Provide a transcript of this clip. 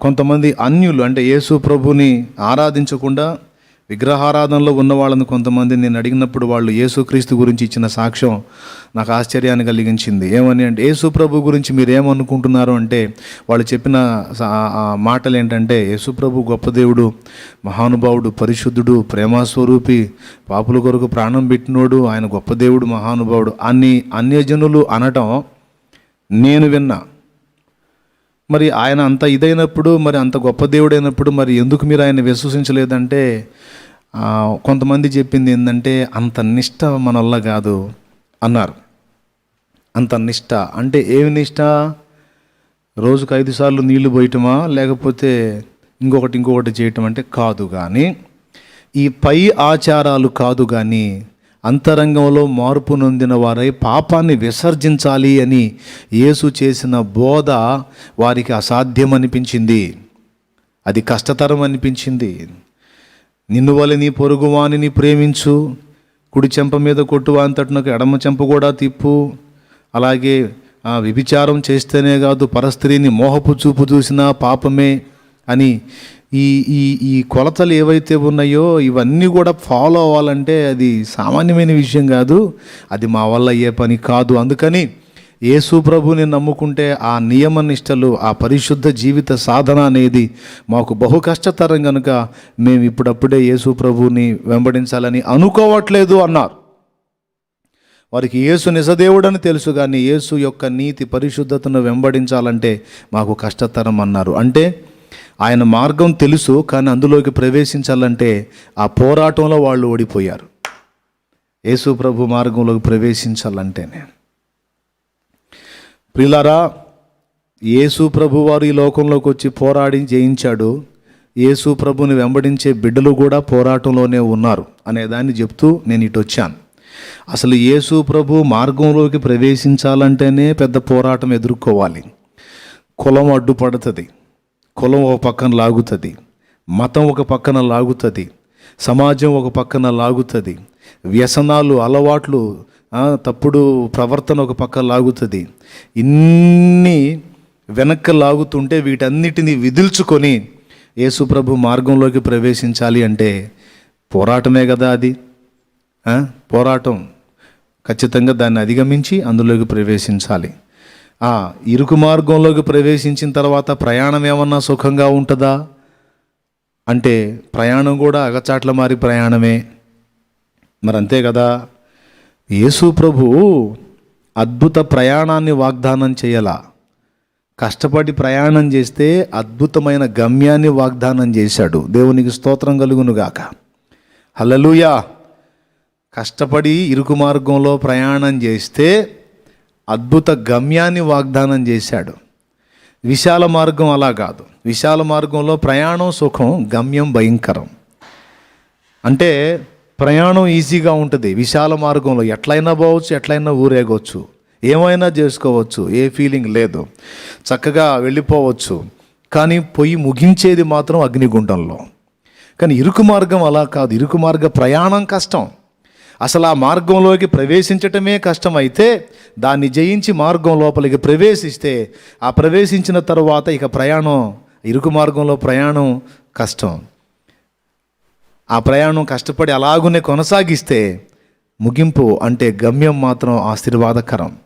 కొంతమంది అన్యులు అంటే యేసు ప్రభుని ఆరాధించకుండా విగ్రహారాధనలో ఉన్న వాళ్ళని కొంతమంది నేను అడిగినప్పుడు వాళ్ళు యేసుక్రీస్తు గురించి ఇచ్చిన సాక్ష్యం నాకు ఆశ్చర్యాన్ని కలిగించింది. ఏమని అంటే యేసు ప్రభు గురించి మీరు ఏమనుకుంటున్నారు అంటే వాళ్ళు చెప్పిన మాటలు ఏంటంటే యేసు ప్రభు గొప్ప దేవుడు మహానుభావుడు పరిశుద్ధుడు ప్రేమస్వరూపి పాపుల కొరకు ప్రాణం పెట్టినోడు ఆయన గొప్ప దేవుడు మహానుభావుడు అన్ని అన్యజనులు అనటం నేను విన్నా. మరి ఆయన అంత ఇదైనప్పుడు మరి అంత గొప్ప దేవుడైనప్పుడు మరి ఎందుకు మీరు ఆయన విశ్వసించలేదంటే కొంతమంది చెప్పింది ఏంటంటే అంత నిష్ట మన వల్ల కాదు అన్నారు. అంత నిష్ట. అంటే ఏమి నిష్ట? రోజుకు ఐదు సార్లు నీళ్ళు పోయటమా? లేకపోతే ఇంకొకటి ఇంకొకటి చేయటం అంటే కాదు కానీ ఈ పై ఆచారాలు కాదు కానీ అంతరంగంలో మార్పు నొందిన వారై పాపాన్ని విసర్జించాలి అని యేసు చేసిన బోధ వారికి అసాధ్యం అనిపించింది అది కష్టతరం అనిపించింది నిన్ను వలె నీ పొరుగువానిని ప్రేమించు. కుడి చెంప మీద కొట్టు అంతటినకు ఎడమ చెంప కూడా తిప్పు. అలాగే ఆ, వ్యభిచారం చేస్తేనే కాదు పరస్త్రీని మోహపు చూపు చూసినా పాపమే అని ఈ ఈ ఈ కొలతలు ఏవైతే ఉన్నాయో ఇవన్నీ కూడా ఫాలో అవ్వాలంటే అది సామాన్యమైన విషయం కాదు. అది మా వల్ల అయ్యే పని కాదు. అందుకని యేసు ప్రభుని నమ్ముకుంటే ఆ నియమ నిష్టలు ఆ పరిశుద్ధ జీవిత సాధన అనేది మాకు బహు కష్టతరం కనుక మేము ఇప్పుడప్పుడే యేసు ప్రభుని వెంబడించాలని అనుకోవట్లేదు అన్నారు. వారికి యేసు నిజదేవుడని తెలుసు కానీ యేసు యొక్క నీతి పరిశుద్ధతను వెంబడించాలంటే మాకు కష్టతరం అన్నారు. అంటే ఆయన మార్గం తెలుసు కానీ అందులోకి ప్రవేశించాలంటే ఆ పోరాటంలో వాళ్ళు ఓడిపోయారు. యేసు ప్రభు మార్గంలోకి ప్రవేశించాలంటేనే. ప్రిలారా యేసు ప్రభు వారు ఈ లోకంలోకి వచ్చి పోరాడి జయించాడు. యేసు ప్రభుని వెంబడించే బిడ్డలు కూడా పోరాటంలోనే ఉన్నారు అనే దాన్ని చెప్తూ నేను ఇటు వచ్చాను. అసలు యేసు ప్రభు మార్గంలోకి ప్రవేశించాలంటేనే పెద్ద పోరాటం ఎదుర్కోవాలి. కులం అడ్డుపడుతుంది. కులం ఒక పక్కన లాగుతుంది మతం ఒక పక్కన లాగుతుంది సమాజం ఒక పక్కన లాగుతుంది వ్యసనాలు అలవాట్లు తప్పుడు ప్రవర్తన ఒక పక్క లాగుతుంది. ఇన్ని వెనక్కి లాగుతుంటే వీటన్నిటిని విదిల్చుకొని యేసుప్రభు మార్గంలోకి ప్రవేశించాలి అంటే పోరాటమే కదా అది. పోరాటం. ఖచ్చితంగా దాన్ని అధిగమించి అందులోకి ప్రవేశించాలి. ఇరుకు మార్గంలోకి ప్రవేశించిన తర్వాత ప్రయాణం ఏమన్నా సుఖంగా ఉంటుందా? అంటే ప్రయాణం కూడా అగచాట్ల మారి ప్రయాణమే. మరి అంతే కదా యేసు ప్రభు అద్భుత ప్రయాణాన్ని వాగ్దానం చేయాల. కష్టపడి ప్రయాణం చేస్తే అద్భుతమైన గమ్యాన్ని వాగ్దానం చేశాడు. దేవునికి స్తోత్రం కలుగునుగాక. హలలుయా కష్టపడి ఇరుకు మార్గంలో ప్రయాణం చేస్తే అద్భుత గమ్యాన్ని వాగ్దానం చేశాడు. విశాల మార్గం అలా కాదు. విశాల మార్గంలో ప్రయాణం సుఖం గమ్యం భయంకరం. అంటే ప్రయాణం ఈజీగా ఉంటుంది. విశాల మార్గంలో ఎట్లయినా పోవచ్చు ఎట్లయినా ఊరేగవచ్చు ఏమైనా చేసుకోవచ్చు ఏ ఫీలింగ్ లేదు. చక్కగా వెళ్ళిపోవచ్చు. కానీ పొయ్యి ముగించేది మాత్రం అగ్నిగుండంలో. కానీ ఇరుకు మార్గం అలా కాదు. ఇరుకు మార్గ ప్రయాణం కష్టం. అసలు ఆ మార్గంలోకి ప్రవేశించటమే కష్టమైతే దాన్ని జయించి మార్గం లోపలికి ప్రవేశిస్తే ఆ ప్రవేశించిన తర్వాత ఇక ప్రయాణం ఇరుకు మార్గంలో ప్రయాణం కష్టం. ఆ ప్రయాణం కష్టపడి అలాగునే కొనసాగిస్తే ముగింపు అంటే గమ్యం మాత్రం ఆశీర్వాదకరం.